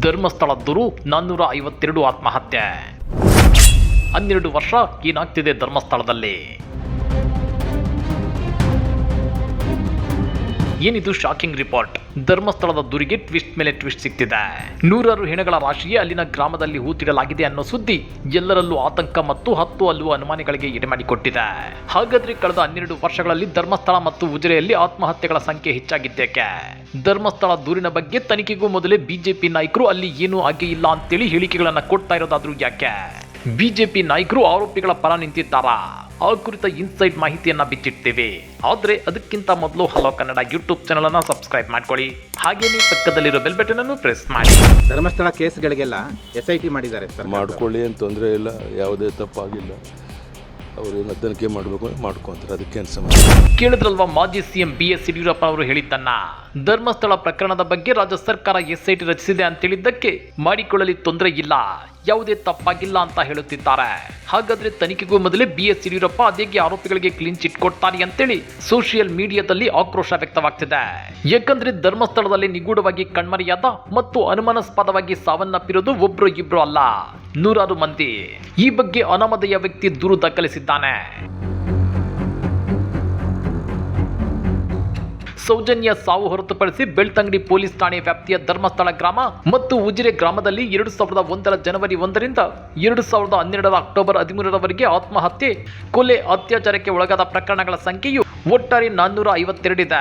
ಧರ್ಮಸ್ಥಳ ದೂರು ನಾನ್ನೂರ ಐವತ್ತೆರಡು ಆತ್ಮಹತ್ಯೆ. ಹನ್ನೆರಡು ವರ್ಷ ಏನಾಗ್ತಿದೆ ಧರ್ಮಸ್ಥಳದಲ್ಲಿ? ಏನಿದು ಶಾಕಿಂಗ್ ರಿಪೋರ್ಟ್ ಧರ್ಮಸ್ಥಳದ ದುರಿಗೆ ಟ್ವಿಸ್ಟ್ ಮೇಲೆ ಟ್ವಿಸ್ಟ್ ಸಿಗ್ತಿದೆ ನೂರಾರು ಹೆಣಗಳ ರಾಶಿಯೇ ಅಲ್ಲಿನ ಗ್ರಾಮದಲ್ಲಿ ಹೂತಿಡಲಾಗಿದೆ ಅನ್ನೋ ಸುದ್ದಿ ಎಲ್ಲರಲ್ಲೂ ಆತಂಕ ಮತ್ತು ಹತ್ತು ಅಲ್ಲುವ ಅನುಮಾನಿಗಳಿಗೆ ಎಡೆಮಾಡಿಕೊಟ್ಟಿದೆ ಹಾಗಾದ್ರೆ ಕಳೆದ ಹನ್ನೆರಡು ವರ್ಷಗಳಲ್ಲಿ ಧರ್ಮಸ್ಥಳ ಮತ್ತು ಉಜಿರೆಯಲ್ಲಿ ಆತ್ಮಹತ್ಯೆಗಳ ಸಂಖ್ಯೆ ಹೆಚ್ಚಾಗಿದ್ದೇಕೆ ಧರ್ಮಸ್ಥಳ ದೂರಿನ ಬಗ್ಗೆ ತನಿಖೆಗೂ ಮೊದಲೇ ಬಿಜೆಪಿ ನಾಯಕರು ಅಲ್ಲಿ ಏನೂ ಆಗೇ ಇಲ್ಲ ಅಂತೇಳಿ ಹೇಳಿಕೆಗಳನ್ನ ಕೊಡ್ತಾ ಇರೋದಾದ್ರೂ ಯಾಕೆ? ಬಿಜೆಪಿ ನಾಯಕರು ಆರೋಪಿಗಳ ಪರ ನಿಂತಿದ್ದಾರಾ? ಆ ಕುರಿತ ಇನ್ಸೈಟ್ ಮಾಹಿತಿಯನ್ನ ಬಿಚ್ಚಿಡ್ತೇವೆ. ಆದ್ರೆ ಅದಕ್ಕಿಂತ ಮೊದಲು ಹಲೋ ಕನ್ನಡ ಯೂಟ್ಯೂಬ್ ಚಾನಲ್ ಅನ್ನು ಸಬ್ಸ್ಕ್ರೈಬ್ ಮಾಡ್ಕೊಳ್ಳಿ. ಹಾಗೇನೇ ಪಕ್ಕದಲ್ಲಿರೋ ಬೆಲ್ ಬಟನ್ ಅನ್ನು ಪ್ರೆಸ್ ಮಾಡಿ. ಧರ್ಮಸ್ಥಳ ಕೇಸ್ಗಳಿಗೆಲ್ಲ ಎಸ್ ಐ ಟಿ ಮಾಡಿದ್ದಾರೆ ಸರ್ ಮಾಡ್ಕೊಳ್ಳಿ ಏನು ತೊಂದರೆ ಇಲ್ಲ ಯಾವುದೇ ತಪ್ಪಾಗಿಲ್ಲ. ಅವ್ರೇನು ತನಿಖೆ ಮಾಡಬೇಕು ಮಾಡ್ಕೊಂತಾರೆ ಅದಕ್ಕೇನು ಸಮಸ್ಯೆ ಕೇಳಿದ್ರಲ್ವಾ ಮಾಜಿ ಸಿಎಂ ಬಿ ಎಸ್ ಯಡಿಯೂರಪ್ಪ ಅವರು ಹೇಳಿದ್ದನ್ನ? ಧರ್ಮಸ್ಥಳ ಪ್ರಕರಣದ ಬಗ್ಗೆ ರಾಜ್ಯ ಸರ್ಕಾರ ಎಸ್ಐಟಿ ರಚಿಸಿದೆ ಅಂತ ಹೇಳಿದ್ದಕ್ಕೆ ಮಾಡಿಕೊಳ್ಳಲಿ ತೊಂದರೆ ಇಲ್ಲ. ಯಾವುದೇ ತಪ್ಪಾಗಿಲ್ಲ ಅಂತ ಹೇಳುತ್ತಿದ್ದಾರೆ. ಹಾಗಾದ್ರೆ ತನಿಖೆಗೂ ಮೊದಲೇ ಬಿ ಎಸ್ ಯಡಿಯೂರಪ್ಪ ಅದೇಗೆ ಆರೋಪಿಗಳಿಗೆ ಕ್ಲೀನ್ ಚಿಟ್ ಕೊಡ್ತಾರೆ ಅಂತೇಳಿ ಸೋಷಿಯಲ್ ಮೀಡಿಯಾದಲ್ಲಿ ಆಕ್ರೋಶ ವ್ಯಕ್ತವಾಗ್ತಿದೆ. ಯಾಕಂದ್ರೆ ಧರ್ಮಸ್ಥಳದಲ್ಲಿ ನಿಗೂಢವಾಗಿ ಕಣ್ಮರೆಯಾದ ಮತ್ತು ಅನುಮಾನಾಸ್ಪದವಾಗಿ ಸಾವನ್ನಪ್ಪಿರೋದು ಒಬ್ರು ಇಬ್ರು ಅಲ್ಲ. ನೂರಾರು ಮಂದಿ. ಈ ಬಗ್ಗೆ ಅನಾಮಧೇಯ ವ್ಯಕ್ತಿ ದೂರು ದಾಖಲಿಸಿದ್ದಾನೆ. ಸೌಜನ್ಯ ಸಾವು ಹೊರತುಪಡಿಸಿ ಬೆಳ್ತಂಗಡಿ ಪೊಲೀಸ್ ಠಾಣೆ ವ್ಯಾಪ್ತಿಯ ಧರ್ಮಸ್ಥಳ ಗ್ರಾಮ ಮತ್ತು ಉಜಿರೆ ಗ್ರಾಮದಲ್ಲಿ ಎರಡು ಸಾವಿರದ ಒಂದರ ಜನವರಿ ಒಂದರಿಂದ ಎರಡು ಸಾವಿರದ ಹನ್ನೆರಡರ ಅಕ್ಟೋಬರ್ ಹದಿಮೂರರವರೆಗೆ ಆತ್ಮಹತ್ಯೆ, ಕೊಲೆ, ಅತ್ಯಾಚಾರಕ್ಕೆ ಒಳಗಾದ ಪ್ರಕರಣಗಳ ಸಂಖ್ಯೆಯು ಒಟ್ಟಾರೆ ನಾನ್ನೂರ ಐವತ್ತೆರಡಿದೆ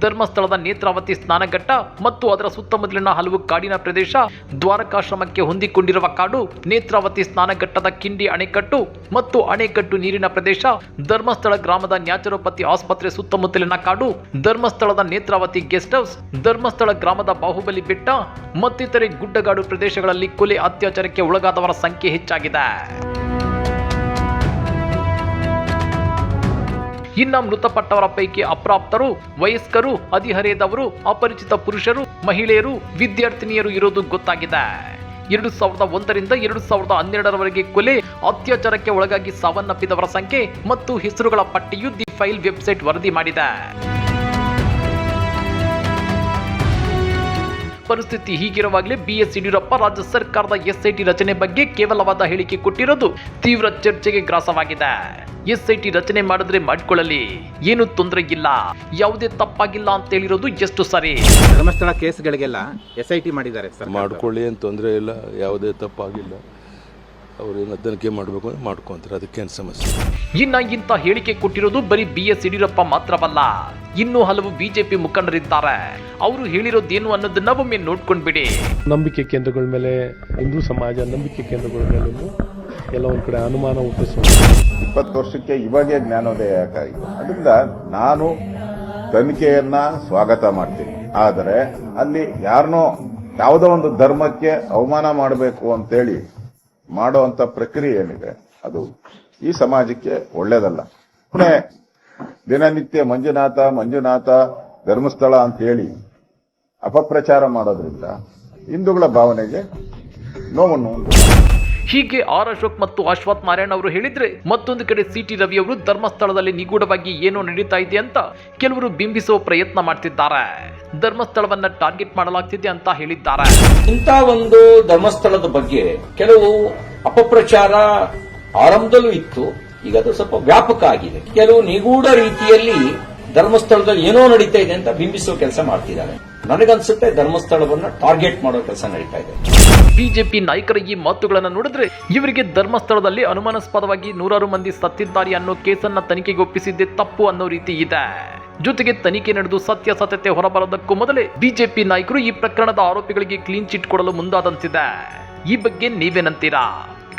ಧರ್ಮಸ್ಥಳದ ನೇತ್ರಾವತಿ ಸ್ನಾನಘಟ್ಟ ಮತ್ತು ಅದರ ಸುತ್ತಮುತ್ತಲಿನ ಹಲವು ಕಾಡಿನ ಪ್ರದೇಶ ದ್ವಾರಕಾಶ್ರಮಕ್ಕೆ ಹೊಂದಿಕೊಂಡಿರುವ ಕಾಡು ನೇತ್ರಾವತಿ ಸ್ನಾನಘಟ್ಟದ ಕಿಂಡಿ ಅಣೆಕಟ್ಟು ಮತ್ತು ಅಣೆಕಟ್ಟು ನೀರಿನ ಪ್ರದೇಶ ಧರ್ಮಸ್ಥಳ ಗ್ರಾಮದ ನ್ಯಾಚುರೋಪತಿ ಆಸ್ಪತ್ರೆ ಸುತ್ತಮುತ್ತಲಿನ ಕಾಡು ಧರ್ಮಸ್ಥಳದ ನೇತ್ರಾವತಿ ಗೆಸ್ಟ್ ಹೌಸ್, ಧರ್ಮಸ್ಥಳ ಗ್ರಾಮದ ಬಾಹುಬಲಿ ಬೆಟ್ಟ ಮತ್ತಿತರೆ ಗುಡ್ಡಗಾಡು ಪ್ರದೇಶಗಳಲ್ಲಿ ಕೊಲೆ ಅತ್ಯಾಚಾರಕ್ಕೆ ಒಳಗಾದವರ ಸಂಖ್ಯೆ ಹೆಚ್ಚಾಗಿದೆ. ಇನ್ನ ಮೃತಪಟ್ಟವರ ಪೈಕಿ ಅಪ್ರಾಪ್ತರು, ವಯಸ್ಕರು ಹದಿಹರೆಯದವರು ಅಪರಿಚಿತ ಪುರುಷರು, ಮಹಿಳೆಯರು, ವಿದ್ಯಾರ್ಥಿನಿಯರು ಇರೋದು ಗೊತ್ತಾಗಿದೆ. ಎರಡು ಸಾವಿರದ ಒಂದರಿಂದ ಎರಡು ಸಾವಿರದ ಹನ್ನೆರಡರವರೆಗೆ ಕೊಲೆ, ಅತ್ಯಾಚಾರಕ್ಕೆ ಒಳಗಾಗಿ ಸಾವನ್ನಪ್ಪಿದವರ ಸಂಖ್ಯೆ ಮತ್ತು ಹೆಸರುಗಳ ಪಟ್ಟಿಯು ದಿ ಫೈಲ್ ವೆಬ್ಸೈಟ್ ವರದಿ ಮಾಡಿದೆ. ಪರಿಸ್ಥಿತಿ ಹೀಗಿರುವಾಗಲೇ ಬಿಎಸ್ ಯಡಿಯೂರಪ್ಪ ರಾಜ್ಯ ಸರ್ಕಾರದ ಎಸ್ಐಟಿ ರಚನೆ ಬಗ್ಗೆ ಕೇವಲವಾದ ಹೇಳಿಕೆ ಕೊಟ್ಟಿರೋದು ತೀವ್ರ ಚರ್ಚೆಗೆ ಗ್ರಾಸವಾಗಿದೆ. ಎಸ್ಐಟಿ ರಚನೆ ಮಾಡಿದ್ರೆ ಮಾಡಿಕೊಳ್ಳಲಿ. ಏನು ತೊಂದರೆ ಇಲ್ಲ. ಯಾವುದೇ ತಪ್ಪಾಗಿಲ್ಲ ಅಂತ ಹೇಳಿರೋದು ಎಷ್ಟು ಸರಿ? ಧರ್ಮಸ್ಥಳ ಕೇಸ್ಗಳಿಗೆಲ್ಲ ಎಸ್ಐಟಿ ಐ ಟಿ ಮಾಡಿದ್ದಾರೆ ಸರ್ ಮಾಡ್ಕೊಳ್ಳಿ ಏನು ತೊಂದರೆ ಇಲ್ಲ. ಯಾವುದೇ ತಪ್ಪಾಗಿಲ್ಲ. ಅವ್ರೇನು ತನಿಖೆ ಮಾಡಬೇಕು ಮಾಡ್ಕೊಂತಾರೆ. ಅದಕ್ಕೇನು ಸಮಸ್ಯೆ? ಇನ್ನ ಇಂಥ ಹೇಳಿಕೆ ಕೊಟ್ಟಿರೋದು ಬರೀ ಬಿ ಎಸ್ ಯಡಿಯೂರಪ್ಪ ಮಾತ್ರವಲ್ಲ. ಇನ್ನೂ ಹಲವು ಬಿಜೆಪಿ ಮುಖಂಡರಿದ್ದಾರೆ. ಅವರು ಹೇಳಿರೋದೇನು ಅನ್ನೋದನ್ನ ಒಮ್ಮೆ ನೋಡ್ಕೊಂಡ್ಬಿಡಿ. ನಂಬಿಕೆ ಕೇಂದ್ರಗಳ ಮೇಲೆ ಹಿಂದೂ ಸಮಾಜ ನಂಬಿಕೆ ಕೇಂದ್ರಗಳ ಮೇಲೂ ಎಲ್ಲ ಒಂದು ಕಡೆ ಅನುಮಾನ ಹುಟ್ಟಿಸುವ. ಇಪ್ಪತ್ತು ವರ್ಷಕ್ಕೆ ಇವಾಗೇ ಜ್ಞಾನೋದಯ ಯಾಕಾಗಿದೆ ಅದರಿಂದ ನಾನು ತನಿಖೆಯನ್ನ ಸ್ವಾಗತ ಮಾಡ್ತೀನಿ. ಆದರೆ ಅಲ್ಲಿ ಯಾರನ್ನೋ ಯಾವುದೋ ಒಂದು ಧರ್ಮಕ್ಕೆ ಅವಮಾನ ಮಾಡಬೇಕು ಅಂತೇಳಿ ಮಾಡುವಂತ ಪ್ರಕ್ರಿಯೆ ಏನಿದೆ, ಅದು ಈ ಸಮಾಜಕ್ಕೆ ಒಳ್ಳೇದಲ್ಲ. ಪುಣೆ ದಿನನಿತ್ಯ ಮಂಜುನಾಥ ಮಂಜುನಾಥ ಧರ್ಮಸ್ಥಳ ಅಂತ ಹೇಳಿ ಅಪಪ್ರಚಾರ ಮಾಡೋದ್ರಿಂದ ಹಿಂದೂಗಳ ಭಾವನೆಗೆ ನೋವನ್ನು ಹೀಗೆ ಆರ್ ಅಶೋಕ್ ಮತ್ತು ಅಶ್ವಥ್ ನಾರಾಯಣ್ ಅವರು ಹೇಳಿದ್ರೆ ಮತ್ತೊಂದು ಕಡೆ ಸಿ ಟಿ ರವಿ ಅವರು ಧರ್ಮಸ್ಥಳದಲ್ಲಿ ನಿಗೂಢವಾಗಿ ಏನೋ ನಡೀತಾ ಇದೆ ಅಂತ ಕೆಲವರು ಬಿಂಬಿಸುವ ಪ್ರಯತ್ನ ಮಾಡ್ತಿದ್ದಾರೆ. ಧರ್ಮಸ್ಥಳವನ್ನ ಟಾರ್ಗೆಟ್ ಮಾಡಲಾಗ್ತಿದೆ ಅಂತ ಹೇಳಿದ್ದಾರೆ. ಇಂಥ ಒಂದು ಧರ್ಮಸ್ಥಳದ ಬಗ್ಗೆ ಕೆಲವು ಅಪಪ್ರಚಾರ ಆರಂಭದಲ್ಲೂ ಇತ್ತು. ಈಗ ಅದು ಸ್ವಲ್ಪ ವ್ಯಾಪಕ ಆಗಿದೆ. ಕೆಲವು ನಿಗೂಢ ರೀತಿಯಲ್ಲಿ ಧರ್ಮಸ್ಥಳದಲ್ಲಿ ಏನೋ ನಡೀತಾ ಇದೆ ಅಂತ ಬಿಂಬಿಸುವ ಕೆಲಸ ಮಾಡ್ತಿದ್ದಾರೆ. ನನಗನ್ಸುತ್ತೆ ಧರ್ಮಸ್ಥಳವನ್ನ ಟಾರ್ಗೆಟ್ ಮಾಡೋ ಕೆಲಸ ನಡೀತಾ ಇದೆ. ಬಿಜೆಪಿ ನಾಯಕರ ಈ ಮಾತುಗಳನ್ನ ನೋಡಿದ್ರೆ ಇವರಿಗೆ ಧರ್ಮಸ್ಥಳದಲ್ಲಿ ಅನುಮಾನಾಸ್ಪದವಾಗಿ ನೂರಾರು ಮಂದಿ ಸತ್ತಿದ್ದಾರೆ ಅನ್ನೋ ಕೇಸನ್ನ ತನಿಖೆಗೆ ಒಪ್ಪಿಸಿದ್ದೇ ತಪ್ಪು ಅನ್ನೋ ರೀತಿ ಇದೆ. ಜೊತೆಗೆ ತನಿಖೆ ನಡೆದು ಸತ್ಯಾಸತ್ಯತೆ ಹೊರಬರೋದಕ್ಕೂ ಮೊದಲೇ ಬಿಜೆಪಿ ನಾಯಕರು ಈ ಪ್ರಕರಣದ ಆರೋಪಿಗಳಿಗೆ ಕ್ಲೀನ್ ಚಿಟ್ ಕೊಡಲು ಮುಂದಾದಂತಿದೆ. ಈ ಬಗ್ಗೆ ನೀವೇನಂತೀರಾ?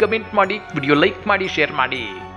ಕಮೆಂಟ್ ಮಾಡಿ ವಿಡಿಯೋ ಲೈಕ್ ಮಾಡಿ ಶೇರ್ ಮಾಡಿ.